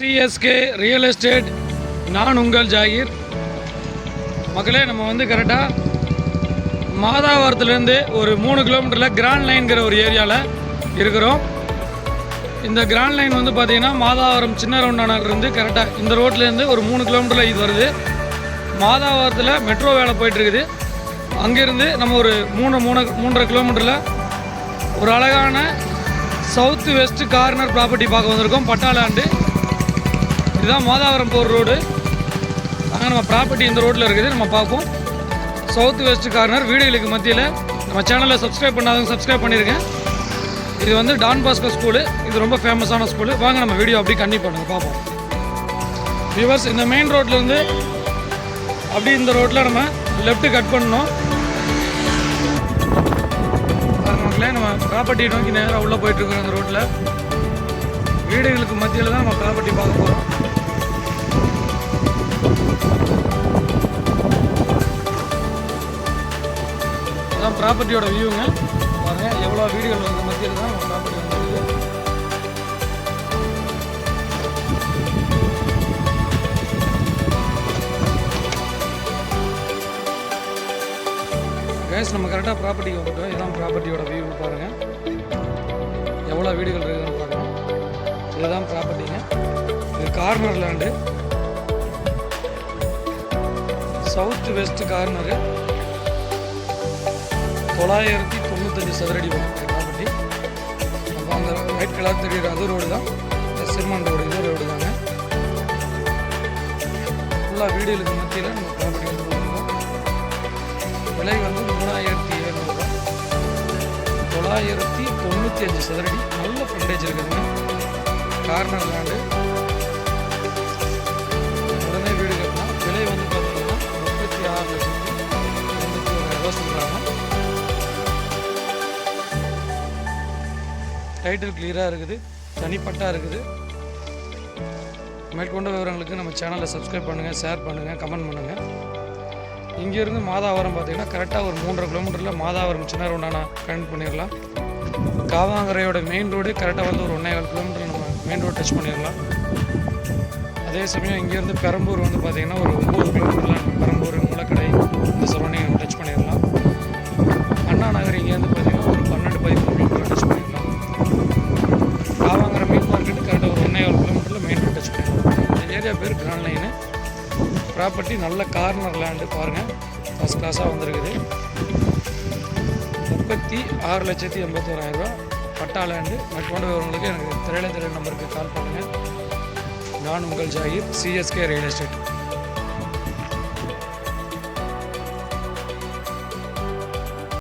CSK real estate நான் உங்கள் ஜாகிர். மக்களே நம்ம வந்து கரெக்டாக மாதாவரத்துலேருந்து ஒரு மூணு கிலோமீட்டரில் கிராண்ட் லைன்கிற ஒரு ஏரியாவில் இருக்கிறோம். இந்த கிராண்ட் லைன் வந்து பார்த்திங்கன்னா மாதாவரம் சின்ன ரவுண்டானிலிருந்து கரெக்டாக இந்த ரோட்லேருந்து ஒரு மூணு கிலோமீட்டரில் இது வருது. மாதாவரத்தில் மெட்ரோ வேலை போயிட்டுருக்குது அங்கேருந்து நம்ம ஒரு மூணு மூணு மூன்றரை கிலோமீட்டரில் ஒரு அழகான சவுத்து வெஸ்ட் கார்னர் ப்ராப்பர்ட்டி பார்க்க வந்திருக்கோம். பட்டாளாண்டு இதுதான் மாதாவரம் போகிற ரோடு. அங்கே நம்ம ப்ராப்பர்ட்டி இந்த ரோட்டில் இருக்குது. நம்ம பார்ப்போம். சவுத் வெஸ்ட் கார்னர் வீடுகளுக்கு மத்தியில். நம்ம சேனலில் சப்ஸ்கிரைப் பண்ணாதவங்க சப்ஸ்கிரைப் பண்ணியிருக்கேன் இது வந்து டான் பாஸ்கோ ஸ்கூலு இது ரொம்ப ஃபேமஸான ஸ்கூலு வாங்க நம்ம வீடியோ அப்படியே கண்டிப்பாக பண்ணுங்க. பார்ப்போம். வியூவர்ஸ் இந்த மெயின் ரோட்லேருந்து அப்படியே இந்த ரோட்டில் நம்ம லெஃப்ட்டு கட் பண்ணணும். மக்களே நம்ம ப்ராப்பர்ட்டி நோக்கி நேராக உள்ளே போயிட்டுருக்கோம் அந்த ரோட்டில் வீடுகளுக்கு மத்தியில் தான் நம்ம ப்ராப்பர்ட்டி பார்க்க போகிறோம் அதான் ப்ராப்பர்ட்டியோட வியூங்க பாருங்க எவ்வளோ வீடுகள் வந்து மத்தியில் தான் ப்ராப்பர்ட்டி வந்து கேஸ் நம்ம கரெக்டாக ப்ராப்பர்ட்டிக்கு வந்துட்டோம். இதுதான் ப்ராப்பர்ட்டியோட வியூ பாருங்கள் எவ்வளோ வீடுகள் இருக்குதுன்னு பாருங்கள் இதுதான் ப்ராப்பர்ட்டிங்க இது corner land south west corner தொள்ளாயிரத்தி தொண்ணூத்தஞ்சு சதுரடி வரும். ப்ராப்பர்ட்டி அப்போ அந்த ஒயிட் கலர் தெரியுற அது ரோடு தான். சிம்மன் ரோடு இது ரோடு தாங்க. ஃபுல்லாக வீடுகளுக்கு மத்தியில் நம்ம ப்ராப்பர்ட்டி வந்து போகிறோம் விலை வந்து மூணாயிரத்தி எழுநூறுபா தொள்ளாயிரத்தி தொண்ணூற்றி அஞ்சு சதுரடி. நல்ல ஃப்ரண்டேஜ் இருக்குதுங்க. கார்னர் லேண்டு டைட்டில் கிளியராக இருக்குது தனிப்பட்டாக இருக்குது. மேற்கொண்ட விவரங்களுக்கு நம்ம சேனலை சப்ஸ்கிரைப் பண்ணுங்கள் ஷேர் பண்ணுங்கள் கமெண்ட் பண்ணுங்கள் இங்கேருந்து மாதாவரம் பார்த்தீங்கன்னா கரெக்டாக ஒரு மூன்றரை கிலோமீட்டரில் மாதாவரம் சின்ன ரவுண்டானா கனெக்ட் பண்ணிடலாம் காவாங்கரையோட மெயின் ரோடு கரெக்டாக வந்து ஒரு ஒன்றே கால் கிலோமீட்டர் நம்ம மெயின் ரோடு டச் பண்ணிடலாம் அதே சமயம் இங்கேருந்து பெரம்பூர் வந்து பார்த்தீங்கன்னா ஒரு ப்ராப்பர்ட்டி நல்ல கார்னர் லேண்டு பாருங்கள் ஃபஸ்ட் கிளாஸாக வந்திருக்குது. முப்பத்தி ஆறு லட்சத்தி எண்பத்தோராயிரரூபா பட்டா லேண்டு மேற்கொண்ட விவரங்களுக்கு எனக்கு திரையில திரை நம்பருக்கு கால் பண்ணுங்கள் நான் உங்கள் ஜாகிர் சிஎஸ்கே ரியல் எஸ்டேட்